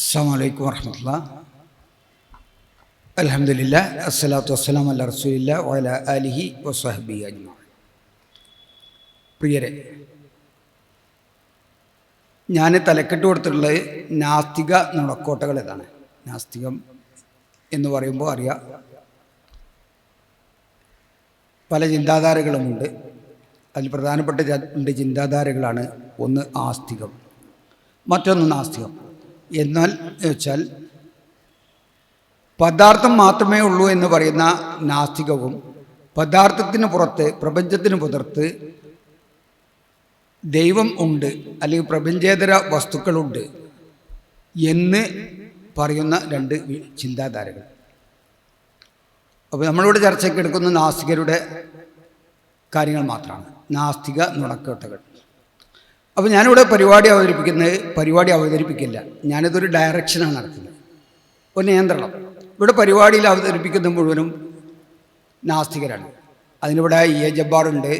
അസ്സാം വലൈക്കും അലഹമില്ല അസ്സലാത്തു വസ്സലാം അല്ല റസൂലില്ല വല അലിഹി വസ്ഹബി അജ്മ പ്രിയരെ ഞാൻ തലക്കെട്ട് കൊടുത്തിട്ടുള്ളത് നാസ്തിക നുണക്കോട്ടകൾ ഇതാണ്. നാസ്തികം എന്ന് പറയുമ്പോൾ അറിയാം. പല ചിന്താധാരകളുമുണ്ട് അതിൽ പ്രധാനപ്പെട്ട രണ്ട് ചിന്താധാരകളാണ്. ഒന്ന് ആസ്തികം മറ്റൊന്ന് നാസ്തികം. എന്നാൽ വെച്ചാൽ പദാർത്ഥം മാത്രമേ ഉള്ളൂ എന്ന് പറയുന്ന നാസ്തികവും പദാർത്ഥത്തിന് പുറത്ത് പ്രപഞ്ചത്തിന് പുറത്ത് ദൈവം ഉണ്ട് അല്ലെങ്കിൽ പ്രപഞ്ചേതര വസ്തുക്കളുണ്ട് എന്ന് പറയുന്ന രണ്ട് ചിന്താധാരകൾ. അപ്പോൾ നമ്മളിവിടെ ചർച്ചയ്ക്ക് എടുക്കുന്ന നാസ്തികരുടെ കാര്യങ്ങൾ മാത്രമാണ്. നാസ്തിക നുണക്കോട്ടകൾ. അപ്പോൾ ഞാനിവിടെ പരിപാടി അവതരിപ്പിക്കുന്നത് പരിപാടി അവതരിപ്പിക്കില്ല. ഞാനിതൊരു ഡയറക്ഷനാണ് നടത്തുന്നത്. ഒരു നിയന്ത്രണം. ഇവിടെ പരിപാടിയിൽ അവതരിപ്പിക്കുന്ന മുഴുവനും നാസ്തികരാണ്. അതിനിവിടെ ഇ എ. ജബ്ബാറുണ്ട്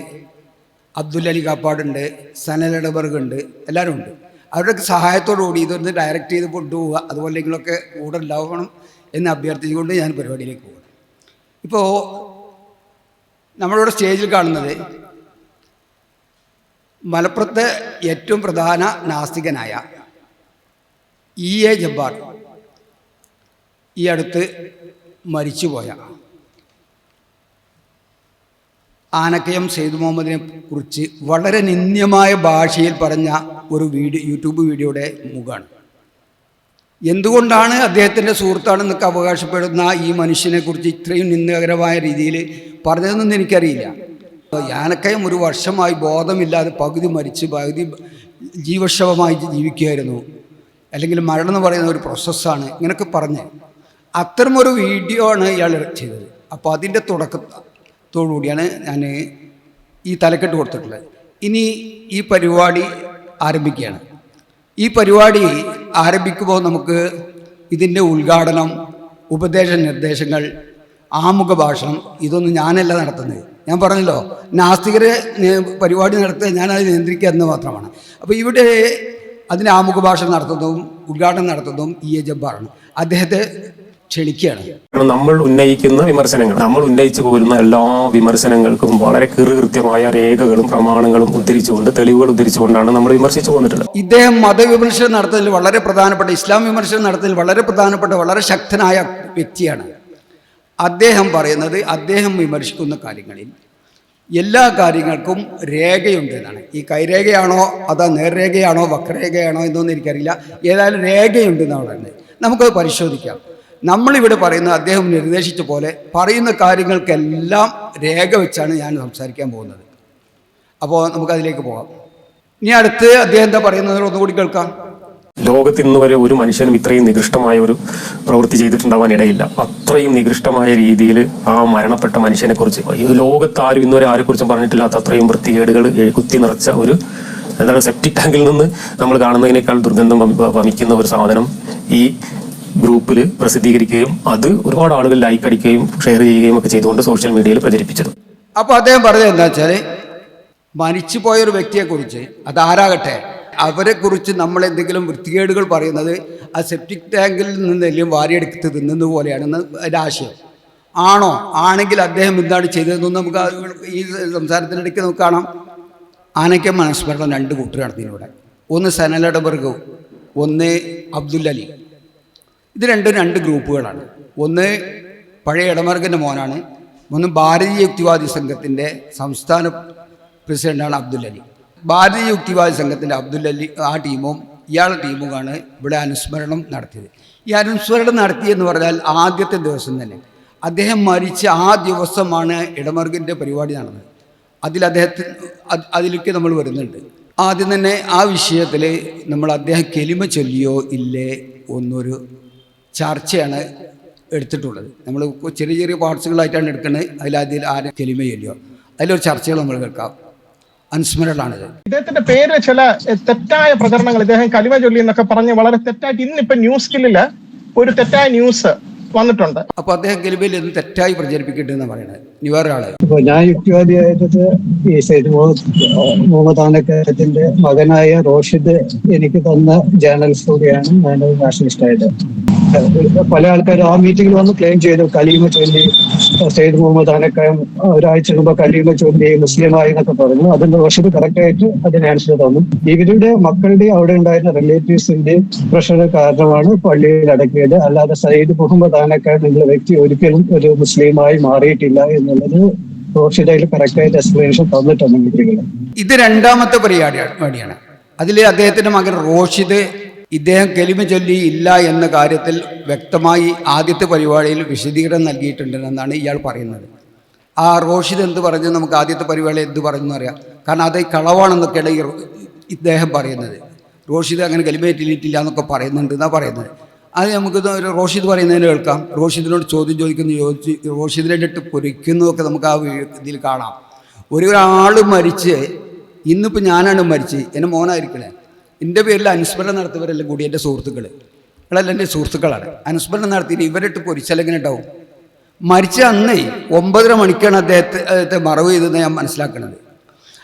അബ്ദുൽ അലി കാപ്പാടുണ്ട് സനൽ ഇടബർഗ് ഉണ്ട് എല്ലാവരും ഉണ്ട്. അവരുടെ സഹായത്തോടു കൂടി ഇതൊന്ന് ഡയറക്റ്റ് ചെയ്ത് കൊണ്ടുപോവുക അതുപോലെ നിങ്ങളൊക്കെ കൂടെ ഉണ്ടാവണം എന്ന് അഭ്യർത്ഥിച്ചുകൊണ്ട് ഞാൻ പരിപാടിയിലേക്ക് പോകണം ഇപ്പോൾ നമ്മളിവിടെ സ്റ്റേജിൽ കാണുന്നത് മലപ്പുറത്തെ ഏറ്റവും പ്രധാന നാസ്തികനായ ഇ എ ജബ്ബാർ ഈ അടുത്ത് മരിച്ചുപോയ ആനക്കയം സെയ്ദ് മുഹമ്മദിനെ കുറിച്ച് വളരെ നിന്ദ്യമായ ഭാഷയിൽ പറഞ്ഞ ഒരു വീഡിയോ യൂട്യൂബ് വീഡിയോയുടെ മുഖമാണ് എന്തുകൊണ്ടാണ് അദ്ദേഹത്തിന്റെ സുഹൃത്താണെന്നൊക്കെ അവകാശപ്പെടുന്ന ഈ മനുഷ്യനെക്കുറിച്ച് ഇത്രയും നിന്ദകരമായ രീതിയിൽ പറഞ്ഞതെന്നൊന്നും എനിക്കറിയില്ല. യാനക്കയം ഒരു വർഷമായി ബോധമില്ലാതെ പകുതി മരിച്ച് പകുതി ജീവക്ഷവമായി ജീവിക്കുകയായിരുന്നു. അല്ലെങ്കിൽ മരണം എന്ന് പറയുന്ന ഒരു പ്രോസസ്സാണ് ഇങ്ങനെയൊക്കെ പറഞ്ഞ്. അത്തരമൊരു വീഡിയോ ആണ് ഇയാൾ ചെയ്തത്. അപ്പോൾ അതിന്റെ തുടക്കത്തോടുകൂടിയാണ് ഞാൻ ഈ തലക്കെട്ട് കൊടുത്തിട്ടുള്ളത്. ഇനി ഈ പരിപാടി ആരംഭിക്കുകയാണ്. ഈ പരിപാടി ആരംഭിക്കുമ്പോൾ നമുക്ക് ഇതിന്റെ ഉദ്ഘാടനം ഉപദേശ നിർദ്ദേശങ്ങൾ ആമുഖ ഭാഷണം ഇതൊന്നും ഞാനല്ല നടത്തുന്നത്. ഞാൻ പറഞ്ഞല്ലോ നാസ്തികരെ പരിപാടി നടത്തുക ഞാനത് നിയന്ത്രിക്കുക എന്ന് മാത്രമാണ്. അപ്പോൾ ഇവിടെ അതിന് ആമുഖ ഭാഷ നടത്തുന്നതും ഉദ്ഘാടനം നടത്തുന്നതും ഇ എ ജബ്ബാറാണ്. അദ്ദേഹത്തെ ക്ഷണിക്കുകയാണ്. നമ്മൾ ഉന്നയിക്കുന്ന വിമർശനങ്ങൾ നമ്മൾ ഉന്നയിച്ചു പോരുന്ന എല്ലാ വിമർശനങ്ങൾക്കും വളരെ കൃത്യമായ രേഖകളും പ്രമാണങ്ങളും ഉദ്ധരിച്ചുകൊണ്ട് തെളിവുകൾ ഉദ്ധരിച്ചുകൊണ്ടാണ് നമ്മൾ വിമർശിച്ചു പോന്നിട്ടുള്ളത്. ഇദ്ദേഹം മതവിമർശനം നടത്തുന്നതിൽ വളരെ പ്രധാനപ്പെട്ട ഇസ്ലാം വിമർശനം നടത്തുന്നതിൽ വളരെ പ്രധാനപ്പെട്ട വളരെ ശക്തനായ വ്യക്തിയാണ്. അദ്ദേഹം പറയുന്നത് അദ്ദേഹം വിമർശിക്കുന്ന കാര്യങ്ങളിൽ എല്ലാ കാര്യങ്ങൾക്കും രേഖയുണ്ട് എന്നാണ്. ഈ കൈരേഖയാണോ അതോ നേർരേഖയാണോ വക്രരേഖയാണോ എന്നൊന്നും എനിക്കറിയില്ല. ഏതായാലും രേഖയുണ്ട് എന്നാണ് പറയുന്നത് നമുക്കത് പരിശോധിക്കാം. നമ്മളിവിടെ പറയുന്ന അദ്ദേഹം നിർദ്ദേശിച്ച പോലെ പറയുന്ന കാര്യങ്ങൾക്കെല്ലാം രേഖ വെച്ചാണ് ഞാൻ സംസാരിക്കാൻ പോകുന്നത്. അപ്പോൾ നമുക്കതിലേക്ക് പോകാം. ഇനി അടുത്ത് അദ്ദേഹം എന്താ പറയുന്നത് ഒന്നുകൂടി കേൾക്കാം. ലോകത്ത് ഇന്ന് വരെ ഒരു മനുഷ്യനും ഇത്രയും നികൃഷ്ടമായ ഒരു പ്രവൃത്തി ചെയ്തിട്ടുണ്ടാവാൻ ഇടയില്ല. അത്രയും നികൃഷ്ടമായ രീതിയിൽ ആ മരണപ്പെട്ട മനുഷ്യനെ കുറിച്ച് ലോകത്ത് ആരും ഇന്നുവരെ ആരെ കുറിച്ചും പറഞ്ഞിട്ടില്ലാത്ത അത്രയും വൃത്തികേടുകൾ കുത്തി നിറച്ച ഒരു എന്താണ് സെപ്റ്റിക് ടാങ്കിൽ നിന്ന് നമ്മൾ കാണുന്നതിനേക്കാൾ ദുർഗന്ധം വമിക്കുന്ന ഒരു സാധനം ഈ ഗ്രൂപ്പിൽ പ്രസിദ്ധീകരിക്കുകയും അത് ഒരുപാട് ആളുകൾ ലൈക്ക് അടിക്കുകയും ഷെയർ ചെയ്യുകയും ഒക്കെ ചെയ്തുകൊണ്ട് സോഷ്യൽ മീഡിയയിൽ പ്രചരിപ്പിച്ചത്. അപ്പോൾ അദ്ദേഹം പറഞ്ഞത് എന്താ വെച്ചാൽ മരിച്ചുപോയ ഒരു അത് അതാരാകട്ടെ അവരെക്കുറിച്ച് നമ്മൾ എന്തെങ്കിലും വൃത്തികേടുകൾ പറയുന്നത് ആ സെപ്റ്റിക് ടാങ്കിൽ നിന്നെല്ലാം വാരിയെടുത്ത് തിന്നുന്നത് പോലെയാണെന്ന് അതിന്റെ ആശയം. ആണോ? ആണെങ്കിൽ അദ്ദേഹം എന്താണ് ചെയ്തതെന്ന് നമുക്ക് ഈ സംസാരത്തിനിടയ്ക്ക് നമുക്ക് കാണാം. ആനയ്ക്ക് മനസ്മരണം രണ്ട് കൂട്ടർ നടത്തിയിവിടെ ഒന്ന് സനലഡബർഗു ഒന്ന് അബ്ദുൽ അലി. ഇത് രണ്ടും രണ്ട് ഗ്രൂപ്പുകളാണ്. ഒന്ന് പഴയ ഇടമർഗന്റെ മോനാണ്. ഒന്ന് ഭാരതീയ യുക്തിവാദി സംഘത്തിന്റെ സംസ്ഥാന പ്രസിഡന്റാണ് അബ്ദുൽ അലി. ഭാരതീയ യുക്തിവാദി സംഘത്തിന്റെ അബ്ദുൽ അലി ആ ടീമും ഇയാളുടെ ടീമുമാണ് ഇവിടെ അനുസ്മരണം നടത്തിയത്. ഈ അനുസ്മരണം നടത്തിയെന്ന് പറഞ്ഞാൽ ആദ്യത്തെ ദിവസം തന്നെ. അദ്ദേഹം മരിച്ച ആ ദിവസമാണ് ഇടമർഗിന്റെ പരിപാടി നടന്നത്. അതിൽ അദ്ദേഹത്തിന് അതിലേക്ക് നമ്മൾ വരുന്നുണ്ട്. ആദ്യം തന്നെ ആ വിഷയത്തിൽ നമ്മൾ അദ്ദേഹം കെലിമ ചൊല്ലിയോ ഇല്ലേ ഒന്നൊരു ചർച്ചയാണ് എടുത്തിട്ടുള്ളത്. നമ്മൾ ചെറിയ ചെറിയ പാർട്സുകളായിട്ടാണ് എടുക്കുന്നത്. അതിൽ അതിൽ ആരും കെലിമ ചൊല്ലിയോ. അതിലൊരു ചർച്ചകൾ നമ്മൾ കേൾക്കാം. അനുസ്മരണമാണിത് ഇദ്ദേഹത്തിന്റെ പേര് ചില തെറ്റായ പ്രചരണങ്ങൾ ഇദ്ദേഹം കലിമ ചൊല്ലി എന്നൊക്കെ പറഞ്ഞ് വളരെ തെറ്റായിട്ട് ഇന്നിപ്പോ ന്യൂസ് സ്കില്ലിൽ ഒരു തെറ്റായ ന്യൂസ് വന്നിട്ടുണ്ട്. അപ്പൊ അദ്ദേഹം കെലിബയിൽ നിന്ന് തെറ്റായി പ്രചരിപ്പിക്കട്ടെന്ന് പറയുന്നത് ഇനി വേറെ ആൾ ഞാൻ യുക്തിവാദിയായത് ഈ സൈദ് മുഹമ്മദ് ആനക്കത്തിന്റെ മകനായ റോഷിദ് എനിക്ക് തന്ന ജേർണൽസ് കൂടിയാണ് ഞാൻ നാഷണലിസ്റ്റ് ആയത് പല ആൾക്കാരും ആ മീറ്റിംഗിൽ വന്ന് ക്ലെയിം ചെയ്തു. കലീമ ചൊല്ലി സയ്യിദ് മുഹമ്മദ് ആനക്കായം ഒരാഴ്ച മുമ്പ് കലീമ ചൊല്ലി മുസ്ലിമായി എന്നൊക്കെ പറഞ്ഞു. അതിന്റെ റോഷിദ് കറക്റ്റ് ആയിട്ട് അതിന് ആൻസർ തന്നു. ഇവരുടെ മക്കളുടെ അവിടെ ഉണ്ടായിരുന്ന റിലേറ്റീവ്സിന്റെ പ്രഷർ കാരണമാണ് പള്ളിയിൽ അടക്കിയത്. അല്ലാതെ സയ്യിദ് മുഹമ്മദ് ആനക്കായം എന്നുള്ള വ്യക്തി ഒരിക്കലും ഒരു മുസ്ലിമായി മാറിയിട്ടില്ല എന്നുള്ളത് റോഷിഡയിൽ കറക്റ്റായിട്ട് എക്സ്പ്ലനേഷൻ തന്നിട്ടുണ്ട് മീറ്റിംഗിൽ ഇത് രണ്ടാമത്തെ പരിപാടിയാണ് അതിൽ അദ്ദേഹത്തിന്റെ മകൻ റോഷിദ് ഇദ്ദേഹം കെലിമ ചൊല്ലി ഇല്ല എന്ന കാര്യത്തിൽ വ്യക്തമായി ആദ്യത്തെ പരിപാടിയിൽ വിശദീകരണം നൽകിയിട്ടുണ്ടെന്നാണ് ഇയാൾ പറയുന്നത്. ആ റോഷിദ് എന്ത് പറഞ്ഞു? നമുക്ക് ആദ്യത്തെ പരിപാടി എന്ത് പറഞ്ഞു എന്നറിയാം കാരണം അത് കളവാണെന്നൊക്കെയാണ് ഇദ്ദേഹം പറയുന്നത്. റോഷിദ് അങ്ങനെ കെലിമേറ്റിലിട്ടില്ല എന്നൊക്കെ പറയുന്നുണ്ട് എന്നാണ് പറയുന്നത്. അത് നമുക്ക് ഒരു റോഷിദ് പറയുന്നതിന് കേൾക്കാം. റോഷിദിനോട് ചോദ്യം ചോദിക്കുന്നു ചോദിച്ച് റോഷിദിനെ ഇട്ട് പൊരിക്കുന്നതൊക്കെ നമുക്ക് ആ ഇതിൽ കാണാം. ഒരാൾ മരിച്ച് ഇന്നിപ്പോൾ ഞാനാണ് മരിച്ച് എന്റെ മോനായിരിക്കണേ. എന്റെ പേരിൽ അനുസ്മരണം നടത്തിയവരെല്ലാം കൂടി എന്റെ സുഹൃത്തുക്കൾ ഇവളെല്ലാം എന്റെ സുഹൃത്തുക്കളാണ്. അനുസ്മരണം നടത്തിയിട്ട് ഇവരിട്ട് പൊരിച്ചല്ലെങ്കിൽ ഉണ്ടാവും? മരിച്ച അന്നേ ഒമ്പതര മണിക്കാണ് അദ്ദേഹത്തെ മറവ് ചെയ്തതെന്ന് ഞാൻ മനസ്സിലാക്കുന്നത്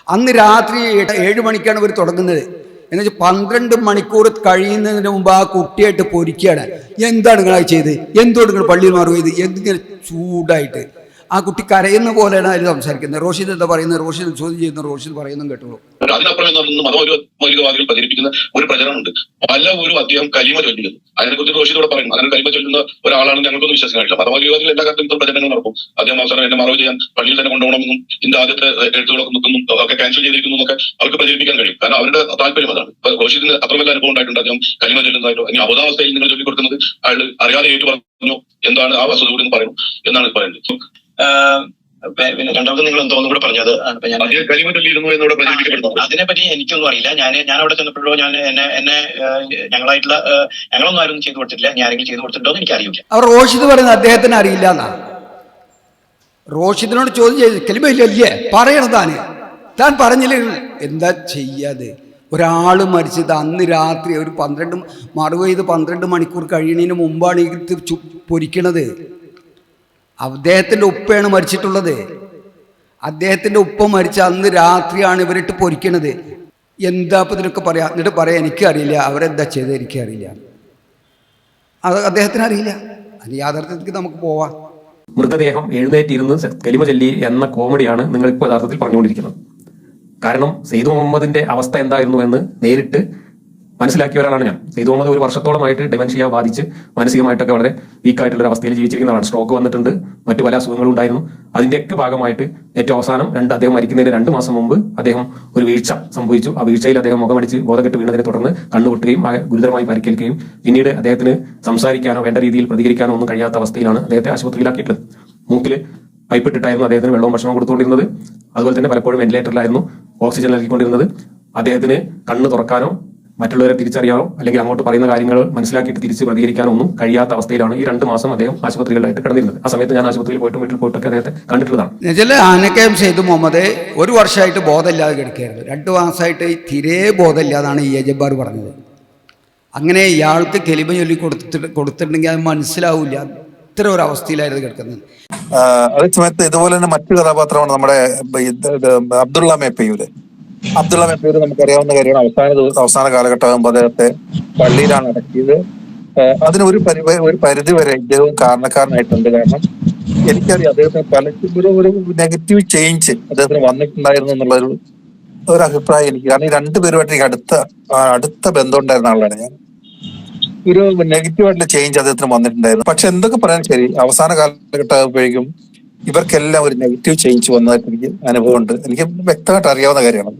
അന്ന് രാത്രി ഏഴ് മണിക്കാണ് ഇവർ തുടങ്ങുന്നത്. എന്ന് വെച്ചാൽ പന്ത്രണ്ട് മണിക്കൂർ കഴിയുന്നതിന് മുമ്പ് ആ കുട്ടിയായിട്ട് പൊരിക്കുകയാണ്. എന്താണ് നിങ്ങൾ ചെയ്ത് എന്തുകൊണ്ട് നിങ്ങൾ പള്ളിയിൽ മാറുക ചെയ്ത് എന്തിങ്ങനെ ചൂടായിട്ട്? ആ കുട്ടി കരയുന്ന പോലെയാണ് അതിൽ സംസാരിക്കുന്നത്. റോഷിദ് എന്താ പറയുന്നത്? റോഷിദ് ചോദ്യം ചെയ്യുന്ന. റോഷിദ് പറയുന്നതും കേട്ടോളൂ. അതിനപ്പുറം എന്നൊന്നും മതമൗലികവാദികൾ പ്രചരിപ്പിക്കുന്ന ഒരു പ്രചരണമുണ്ട്. പല ഒരു അദ്ദേഹം കലിമ ചൊല്ലിക്കുന്നു അതിനെക്കുറിച്ച് റോഷിദോടെ പറയുന്നു. അങ്ങനെ കലിമ ചൊല്ലുന്ന ഒരാളാണ് ഞങ്ങൾക്കൊന്നും വിശ്വസിക്കാൻ കഴിയില്ല. മതമൗലികവാദികൾ എല്ലാ കാര്യത്തിലും ഇത്തരം പ്രചരണങ്ങൾ നടക്കും. അദ്ദേഹം അവസരം എന്നെ മറവ് ചെയ്യാൻ പള്ളിയിൽ തന്നെ കൊണ്ടുപോകണമെന്നും ഇതിന്റെ ആദ്യത്തെ എഴുത്തുകളൊക്കെ നിൽക്കുന്നു ഒക്കെ ക്യാൻസൽ ചെയ്തിരിക്കുന്നു എന്നൊക്കെ അവർക്ക് പ്രചരിപ്പിക്കാൻ കഴിയും. കാരണം അവരുടെ താല്പര്യം അതാണ്. റോഷിദിന് അത്രമല്ല അനുഭവം ഉണ്ടായിട്ടുണ്ട്. അദ്ദേഹം കലിമ ചൊല്ലുന്നതായിട്ടോ ഇനി അബോധാവസ്ഥയിൽ നിങ്ങൾ ചൊല്ലിക്കൊടുക്കുന്നത് അയാൾ അറിയാതെ ഏറ്റു പറഞ്ഞു. എന്താണ് ആ വസ്തുതയോട് എന്ന് പറയുന്നു. എന്നാണ് പറയുന്നത് പിന്നെ രണ്ടാമത് നിങ്ങൾ എന്തോ ഒന്നും കൂടെ പറഞ്ഞത് അതിനെപ്പറ്റി എനിക്കൊന്നും അറിയില്ല. ഞാൻ ഞാൻ അവിടെ ചെന്നപ്പോഴോ ഞാൻ എന്നെ എന്നെ ഞങ്ങളായിട്ടുള്ള ഞങ്ങളൊന്നും ആരും ചെയ്തു കൊടുത്തിട്ടില്ല. ഞാൻ ആരെങ്കിലും ചെയ്തു കൊടുത്തിട്ടുണ്ടോ എന്ന് എനിക്ക് അറിയില്ല അവർ റോഷിദ് പറയുന്നത് അദ്ദേഹത്തിന് അറിയില്ല എന്നാ. റോഷിദിനോട് ചോദ്യം ചെയ്ത് കലിമയില്ലേ പറയണം താന് താൻ പറഞ്ഞില്ലേ? എന്താ ചെയ്യാതെ ഒരാൾ മരിച്ചത് അന്ന് രാത്രി ഒരു പന്ത്രണ്ട് മറവ് ചെയ്ത് പന്ത്രണ്ട് മണിക്കൂർ കഴിയുന്നതിന് മുമ്പാണ് ഈ ഇത് പൊരിക്കണത്. അദ്ദേഹത്തിന്റെ ഉപ്പയാണ് മരിച്ചിട്ടുള്ളത്. അദ്ദേഹത്തിന്റെ ഉപ്പ മരിച്ച അന്ന് രാത്രിയാണ് ഇവരിട്ട് പൊരിക്കണത്. എന്താ ഇപ്പം ഇതിനൊക്കെ പറയാം? എന്നിട്ട് പറയാം എനിക്കറിയില്ല. അവരെന്താ ചെയ്തത് എനിക്കറിയില്ല. അത് അദ്ദേഹത്തിന് അറിയില്ല. അത് യാഥാർത്ഥ്യത്തിലേക്ക് നമുക്ക് പോവാം. മൃതദേഹം എഴുന്നേറ്റിരുന്ന് കലിമ ചൊല്ലി എന്ന കോമഡിയാണ് നിങ്ങൾ ഇപ്പോൾ യഥാർത്ഥത്തിൽ പറഞ്ഞുകൊണ്ടിരിക്കുന്നത്. കാരണം സെയ്ദ് മുഹമ്മദിന്റെ അവസ്ഥ എന്തായിരുന്നു എന്ന് നേരിട്ട് മനസ്സിലാക്കിയ ഒരാളാണ് ഞാൻ മുഹമ്മദ് ഒരു വർഷത്തോളമായിട്ട് ഡെമൻഷ്യ ബാധിച്ച് മാനസികമായിട്ടൊക്കെ വളരെ വീക്കായിട്ടുള്ള ഒരു അവസ്ഥയിൽ ജീവിച്ചിരിക്കുന്നതാണ്. സ്ട്രോക്ക് വന്നിട്ടുണ്ട്. മറ്റു പല അസുഖങ്ങളും ഉണ്ടായിരുന്നു. അതിന്റെയൊക്കെ ഭാഗമായിട്ട് ഏറ്റവും അവസാനം രണ്ട് അദ്ദേഹം മരിക്കുന്നതിന് രണ്ട് മാസം മുമ്പ് അദ്ദേഹം ഒരു വീഴ്ച സംഭവിച്ചു. ആ വീഴ്ചയിൽ അദ്ദേഹം മുഖമടിച്ച് ബോധകെട്ട് വീണതിനെ തുടർന്ന് കണ്ണുപൊട്ടുകയും ഗുരുതരമായി പരിക്കേൽക്കുകയും പിന്നീട് അദ്ദേഹത്തിന് സംസാരിക്കാനോ വേണ്ട രീതിയിൽ പ്രതികരിക്കാനോ ഒന്നും കഴിയാത്ത അവസ്ഥയിലാണ് അദ്ദേഹത്തെ ആശുപത്രിയിലാക്കിയിട്ടുള്ളത്. മൂക്കിൽ പൈപ്പിട്ടിട്ടായിരുന്നു അദ്ദേഹത്തിന് വെള്ളവും ഭക്ഷണവും കൊടുത്തുകൊണ്ടിരുന്നത്. അതുപോലെ തന്നെ പലപ്പോഴും വെന്റിലേറ്ററിലായിരുന്നു ഓക്സിജൻ നൽകിക്കൊണ്ടിരുന്നത്. അദ്ദേഹത്തിന് കണ്ണ് തുറക്കാനോ മറ്റുള്ളവരെ തിരിച്ചറിയാനോ അല്ലെങ്കിൽ അങ്ങോട്ട് പറയുന്ന കാര്യങ്ങൾ മനസ്സിലാക്കിയിട്ട് തിരിച്ച് പ്രതികരിക്കാനോ ഒന്നും കഴിയാത്ത അവസ്ഥയിലാണ് ഈ രണ്ട് മാസം അദ്ദേഹം ആശുപത്രികളിലായിട്ട് കിടന്നിരുന്നത്. ആ സമയത്ത് ഞാൻ ആശുപത്രിയിൽ പോയിട്ടും വീട്ടിൽ പോയിട്ടൊക്കെ അദ്ദേഹത്തെ കണ്ടിട്ടുള്ളതാണ്. എന്നുവെച്ചാൽ ആനക്കയം സെയ്ദ് മുഹമ്മദ് ഒരു വർഷമായിട്ട് ബോധമില്ലാതെ കിടക്കുകയായിരുന്നു. രണ്ട് മാസമായിട്ട് തീരെ ബോധമില്ലാതാണ് ഈ എ ജബ്ബാർ പറഞ്ഞത്. അങ്ങനെ ഇയാൾക്ക് കെലിമ ചൊല്ലി കൊടുത്തിട്ട് കൊടുത്തിട്ടുണ്ടെങ്കിൽ അത് മനസ്സിലാവില്ല. ഇത്ര ഒരു അവസ്ഥയിലായിരുന്നു കിടക്കുന്നത്. അതേ സമയത്ത് ഇതുപോലെ തന്നെ മറ്റു കഥാപാത്രമാണ് നമ്മുടെ അബ്ദുള്ള മേപ്പയൂര് അബ്ദുള്ള മേപ്പയൂര് നമുക്കറിയാവുന്ന കാര്യമാണ്. അവസാന ദിവസം അവസാന കാലഘട്ടമാകുമ്പോൾ അദ്ദേഹത്തെ പള്ളിയിലാണ് അടക്കിയത്. അതിന് ഒരു പരി ഒരു പരിധി വരെ ഇദ്ദേഹവും കാരണക്കാരനായിട്ടുണ്ട്. കാരണം എനിക്കറിയാം അദ്ദേഹത്തിന് പല ഒരു ഒരു നെഗറ്റീവ് ചേഞ്ച് അദ്ദേഹത്തിന് വന്നിട്ടുണ്ടായിരുന്നു എന്നുള്ള ഒരു ഒരു അഭിപ്രായം എനിക്ക്. കാരണം ഈ രണ്ടുപേരുമായിട്ട് എനിക്ക് അടുത്ത അടുത്ത ബന്ധം ഉണ്ടായിരുന്ന ആളാണ് ഞാൻ. ഒരു നെഗറ്റീവ് ആയിട്ടുള്ള ചേഞ്ച് അദ്ദേഹത്തിന് വന്നിട്ടുണ്ടായിരുന്നു. പക്ഷെ എന്തൊക്കെ പറയാൻ ശരി അവസാന കാലഘട്ടമാകുമ്പോഴേക്കും ഇവർക്കെല്ലാം ഒരു നെഗറ്റീവ് ചേഞ്ച് വന്നതായിട്ട് എനിക്ക് അനുഭവമുണ്ട്. എനിക്ക് വ്യക്തമായിട്ട് അറിയാവുന്ന കാര്യമാണ്.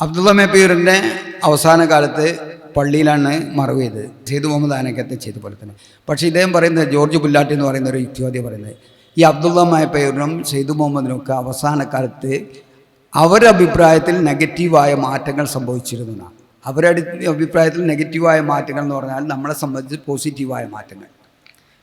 അബ്ദുള്ള മേപ്പയൂരിന്റെ അവസാന കാലത്ത് പള്ളിയിലാണ് മറവ് ചെയ്തത്. സെയ്ദ് മുഹമ്മദ് ആനക്കത്തെ ചെയ്ത പോലെ തന്നെ. പക്ഷേ ഇദ്ദേഹം പറയുന്നത് ജോർജ് പുല്ലാട്ടി എന്ന് പറയുന്ന ഒരു യുക്തിവാദി പറയുന്നത്. ഈ അബ്ദുള്ള മേപ്പയൂരിനും സെയ്ദ് മുഹമ്മദിനും ഒക്കെ അവസാന കാലത്ത് അവരുടെ അഭിപ്രായത്തിൽ നെഗറ്റീവായ മാറ്റങ്ങൾ സംഭവിച്ചിരുന്നു എന്നാണ്. അവരുടെ അഭിപ്രായത്തിൽ നെഗറ്റീവായ മാറ്റങ്ങൾ എന്ന് പറഞ്ഞാൽ നമ്മളെ സംബന്ധിച്ച് പോസിറ്റീവായ മാറ്റങ്ങൾ.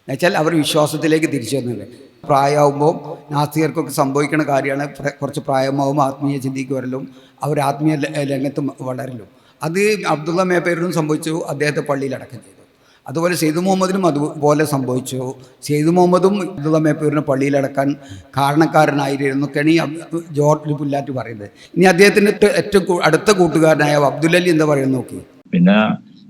എന്നുവെച്ചാൽ അവർ വിശ്വാസത്തിലേക്ക് തിരിച്ചു വരുന്നുണ്ട്. പ്രായമാകുമ്പോൾ നാസ്തികർക്കൊക്കെ സംഭവിക്കുന്ന കാര്യമാണ്. കുറച്ച് പ്രായമാകുമ്പോൾ ആത്മീയ ചിന്തയ്ക്ക് വരലും അവർ ആത്മീയ രംഗത്തും വളരലും. അത് അബ്ദുള്ള മേപ്പേരിനും സംഭവിച്ചു അദ്ദേഹത്തെ പള്ളിയിൽ അടക്കം ചെയ്തു. അതുപോലെ സെയ്ദ് മുഹമ്മദിനും അതുപോലെ സംഭവിച്ചു. സെയ്ദ് മുഹമ്മദും അബ്ദുള്ള മേപ്പൂരിനെ പള്ളിയിലടക്കാൻ കാരണക്കാരനായിരുന്നു എന്നൊക്കെയാണ് ഈ ജോർജ് പുല്ലാറ്റ് പറയുന്നത്. ഇനി അദ്ദേഹത്തിന്റെ ഏറ്റവും- അടുത്ത കൂട്ടുകാരനായ അബ്ദുല്ലലി എന്താ പറയുന്നത് നോക്കി. പിന്നെ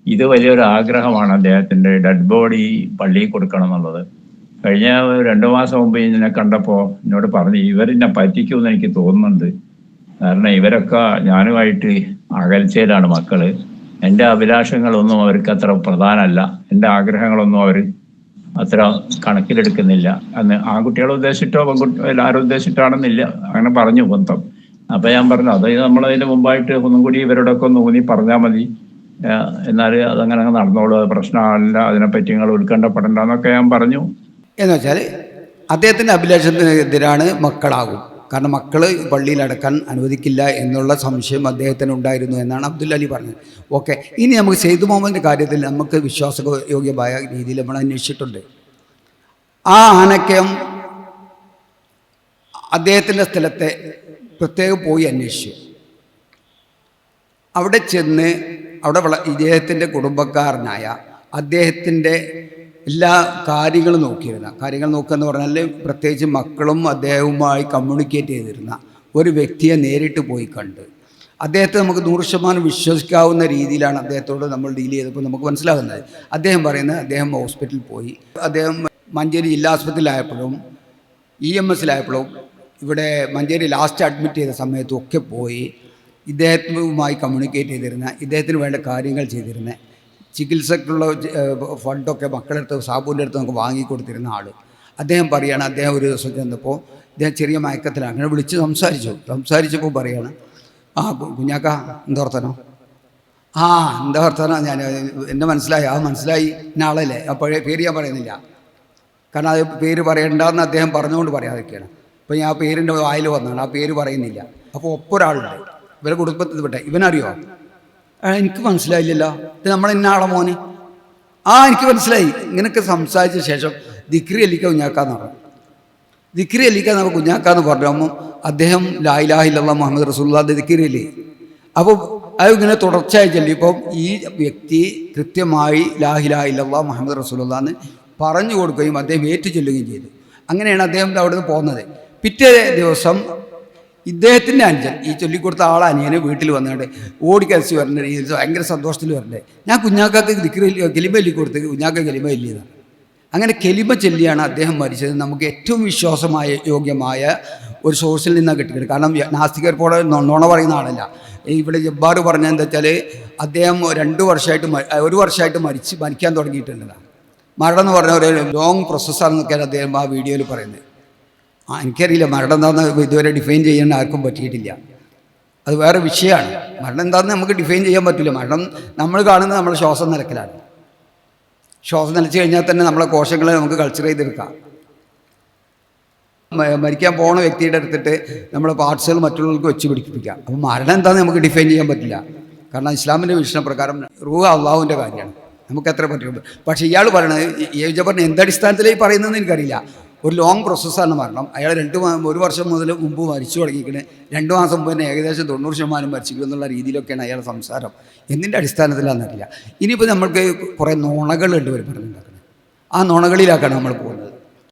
ഇത് വലിയൊരു ആഗ്രഹമാണ് അദ്ദേഹത്തിന്റെ ഡെഡ് ബോഡി പള്ളിയിൽ കൊടുക്കണം എന്നുള്ളത്. കഴിഞ്ഞ രണ്ടു മാസം മുമ്പ് ഇതിനെ കണ്ടപ്പോൾ എന്നോട് പറഞ്ഞു ഇവരെന്നെ പറ്റിക്കുമെന്ന് എനിക്ക് തോന്നുന്നുണ്ട്. കാരണം ഇവരൊക്കെ ഞാനുമായിട്ട് അകൽച്ചയിലാണ് മക്കൾ. എന്റെ അഭിലാഷങ്ങളൊന്നും അവർക്ക് അത്ര പ്രധാനമല്ല. എന്റെ ആഗ്രഹങ്ങളൊന്നും അവർ അത്ര കണക്കിലെടുക്കുന്നില്ല. അന്ന് ആൺകുട്ടികളെ ഉദ്ദേശിച്ചിട്ടോ പെൺകുട്ടി എല്ലാവരും ഉദ്ദേശിച്ചിട്ടാണെന്നില്ല. അങ്ങനെ പറഞ്ഞു ബന്ധം അപ്പം ഞാൻ പറഞ്ഞു അത് നമ്മളതിന് മുമ്പായിട്ട് ഒന്നും കൂടി ഇവരോടൊക്കെ ഒന്ന് ഊന്നി പറഞ്ഞാൽ മതി. എന്നാൽ അതങ്ങനെ നടന്നോളൂ. പ്രശ്നമല്ല. അതിനെപ്പറ്റി നിങ്ങൾ ഉത്കണ്ഠപ്പെടണ്ടെന്നൊക്കെ ഞാൻ പറഞ്ഞു. എന്ന് വെച്ചാൽ അദ്ദേഹത്തിന്റെ അഭിലാഷത്തിനെതിരാണ് മക്കളാകും. കാരണം മക്കൾ പള്ളിയിൽ അടക്കാൻ അനുവദിക്കില്ല എന്നുള്ള സംശയം അദ്ദേഹത്തിന് ഉണ്ടായിരുന്നു എന്നാണ് അബ്ദുല്ല പറഞ്ഞത്. ഓക്കെ ഇനി നമുക്ക് സെയ്ദ് മുഹമ്മദിന്റെ കാര്യത്തിൽ നമുക്ക് വിശ്വാസയോഗ്യമായ രീതിയിൽ നമ്മൾ അന്വേഷിച്ചിട്ടുണ്ട്. ആ ആനക്കയം അദ്ദേഹത്തിന്റെ സ്ഥലത്തെ പ്രത്യേകം പോയി അന്വേഷിച്ചു. അവിടെ ചെന്ന് അവിടെ ഇദ്ദേഹത്തിന്റെ കുടുംബക്കാരനായ അദ്ദേഹത്തിന്റെ എല്ലാ കാര്യങ്ങളും നോക്കിയിരുന്ന. കാര്യങ്ങൾ നോക്കുക എന്ന് പറഞ്ഞാൽ പ്രത്യേകിച്ച് മക്കളും അദ്ദേഹവുമായി കമ്മ്യൂണിക്കേറ്റ് ചെയ്തിരുന്ന ഒരു വ്യക്തിയെ നേരിട്ട് പോയി കണ്ട്. അദ്ദേഹത്തെ നമുക്ക് നൂറ് ശതമാനം വിശ്വസിക്കാവുന്ന രീതിയിലാണ് അദ്ദേഹത്തോട് നമ്മൾ ഡീൽ ചെയ്തപ്പോൾ നമുക്ക് മനസ്സിലാകുന്നത്. അദ്ദേഹം പറയുന്നത് അദ്ദേഹം ഹോസ്പിറ്റലിൽ പോയി. അദ്ദേഹം മഞ്ചേരി ജില്ലാ ആസ്പത്രിയിലായപ്പോഴും ഇ എം എസിലായപ്പോഴും ഇവിടെ മഞ്ചേരി ലാസ്റ്റ് അഡ്മിറ്റ് ചെയ്ത സമയത്തും ഒക്കെ പോയി. ഇദ്ദേഹവുമായി കമ്മ്യൂണിക്കേറ്റ് ചെയ്തിരുന്ന ഇദ്ദേഹത്തിന് വേണ്ട കാര്യങ്ങൾ ചെയ്തിരുന്ന. ചികിത്സക്കുള്ള ഫണ്ടൊക്കെ മക്കളുടെ അടുത്ത് സാബുവിന്റെ അടുത്ത് നമുക്ക് വാങ്ങിക്കൊടുത്തിരുന്ന ആൾ അദ്ദേഹം പറയുകയാണ് അദ്ദേഹം ഒരു ദിവസം ചെന്നപ്പോൾ ഇദ്ദേഹം ചെറിയ മയക്കത്തിലാണ് അങ്ങനെ വിളിച്ച് സംസാരിച്ചു. സംസാരിച്ചപ്പോൾ പറയാണ് ആ കുഞ്ഞാക്ക എന്താ ആ എന്താ ഞാൻ എന്നെ മനസ്സിലായി ആ മനസ്സിലായി നാളല്ലേ അപ്പോഴേ പേര് ഞാൻ പറയുന്നില്ല. കാരണം അത് പേര് പറയണ്ടെന്ന് അദ്ദേഹം പറഞ്ഞുകൊണ്ട് പറയാതൊക്കെയാണ് അപ്പോൾ ഞാൻ ആ പേരിന്റെ വായിൽ വന്നതാണ് ആ പേര് പറയുന്നില്ല. അപ്പോൾ ഒപ്പൊരാളുണ്ട്. ഇവരെ കുടുംബത്തിൽ പെട്ടെ ഇവനറിയോ? എനിക്ക് മനസ്സിലായില്ലല്ലോ. ഇത് നമ്മൾ ഇന്ന മോനെ? ആ എനിക്ക് മനസ്സിലായി. ഇങ്ങനെയൊക്കെ സംസാരിച്ച ശേഷം ദിക്രി അല്ലിക്ക കുഞ്ഞാക്കാന്ന് പറഞ്ഞു. ദിക്രി അല്ലിക്ക നമ്മൾ കുഞ്ഞാക്കാന്ന് പറഞ്ഞു. അദ്ദേഹം ലായിലാഹില്ല മുഹമ്മദ് റസൂല്ലാന്റെ ദിക്രി അല്ലേ അപ്പോൾ അത് ഇങ്ങനെ തുടർച്ചയായി ചൊല്ലിയപ്പം ഈ വ്യക്തി കൃത്യമായി ലാഹിലാഹില്ല മുഹമ്മദ് റസൂല്ലാന്ന് പറഞ്ഞു കൊടുക്കുകയും അദ്ദേഹം ഏറ്റു ചൊല്ലുകയും ചെയ്തു. അങ്ങനെയാണ് അദ്ദേഹം അവിടെ നിന്ന് പോകുന്നത്. പിറ്റേ ദിവസം ഇദ്ദേഹത്തിന്റെ അനുജൻ. ഈ ചൊല്ലിക്കൊടുത്ത ആളെ അനിയനെ വീട്ടിൽ വന്നിട്ട്. ഓടിക്കരച്ച് വരേണ്ട ഈ ഭയങ്കര സന്തോഷത്തിൽ വരണ്ടേ. ഞാൻ കുഞ്ഞാക്കാക്ക് ദിക്കറി കെലിമ ചൊല്ലി കൊടുത്ത് കുഞ്ഞാക്ക കെലിമ ചൊല്ലിയതാണ്. അങ്ങനെ കെലിമ ചൊല്ലിയാണ് അദ്ദേഹം മരിച്ചത്. നമുക്ക് ഏറ്റവും വിശ്വാസമായ യോഗ്യമായ ഒരു സോഴ്സിൽ നിന്നാണ് കിട്ടിയത്. കാരണം നാസ്തികർ പോലെ നുണ പറയുന്ന ആളല്ല. ഇവിടെ ജബ്ബാർ പറഞ്ഞ എന്താ വെച്ചാൽ അദ്ദേഹം രണ്ട് വർഷമായിട്ട് ഒരു വർഷമായിട്ട് മരിച്ച് മരിക്കാൻ തുടങ്ങിയിട്ടുണ്ടതാണ് മരണം എന്ന് പറഞ്ഞ ഒരു ലോങ് പ്രോസസ്സാണെന്നൊക്കെയാണ് അദ്ദേഹം ആ വീഡിയോയിൽ പറയുന്നത്. ആ എനിക്കറിയില്ല മരണം എന്താണെന്ന് ഇതുവരെ ഡിഫൈൻ ചെയ്യാൻ ആർക്കും പറ്റിയിട്ടില്ല. അത് വേറെ വിഷയമാണ്. മരണം എന്താണെന്ന് നമുക്ക് ഡിഫൈൻ ചെയ്യാൻ പറ്റില്ല. മരണം നമ്മൾ കാണുന്നത് നമ്മുടെ ശ്വാസം നിലക്കലാണ്. ശ്വാസം നിലച്ച് കഴിഞ്ഞാൽ തന്നെ നമ്മളെ കോശങ്ങളെ നമുക്ക് കൾച്ചർ ചെയ്തെടുക്കാം. മരിക്കാൻ പോകുന്ന വ്യക്തിയുടെ അടുത്തിട്ട് നമ്മുടെ പാർട്സുകൾ മറ്റുള്ളവർക്ക് വെച്ച് പിടിപ്പിക്കാം. അപ്പം മരണം എന്താണെന്ന് നമുക്ക് ഡിഫൈൻ ചെയ്യാൻ പറ്റില്ല. കാരണം ഇസ്ലാമിന്റെ വീക്ഷണപ്രകാരം റൂഹ അള്ളാഹുവിന്റെ കാര്യമാണ്. നമുക്ക് എത്ര പറ്റും? പക്ഷേ ഇയാൾ പറയണത് പറഞ്ഞ എന്തടിസ്ഥാനത്തിലേക്ക് പറയുന്നതെന്ന് എനിക്കറിയില്ല. ഒരു ലോങ് പ്രോസസ്സാണ് മരണം. അയാൾ രണ്ട് ഒരു വർഷം മുതൽ മുമ്പ് മരിച്ചു തുടങ്ങിക്കണേ രണ്ട് മാസം മുമ്പ് തന്നെ ഏകദേശം തൊണ്ണൂറ് ശതമാനം മരിച്ചിരിക്കും എന്നുള്ള രീതിയിലൊക്കെയാണ് അയാളുടെ സംസാരം. എന്തിന്റെ അടിസ്ഥാനത്തിലാണെന്നറിയില്ല. ഇനിയിപ്പോൾ നമ്മൾക്ക് കുറേ നുണകളുണ്ട് ഇവർ പറഞ്ഞുണ്ടാക്കുന്നത് ആ നുണകളിലാക്കാണ് നമ്മൾ പോകുന്നത്.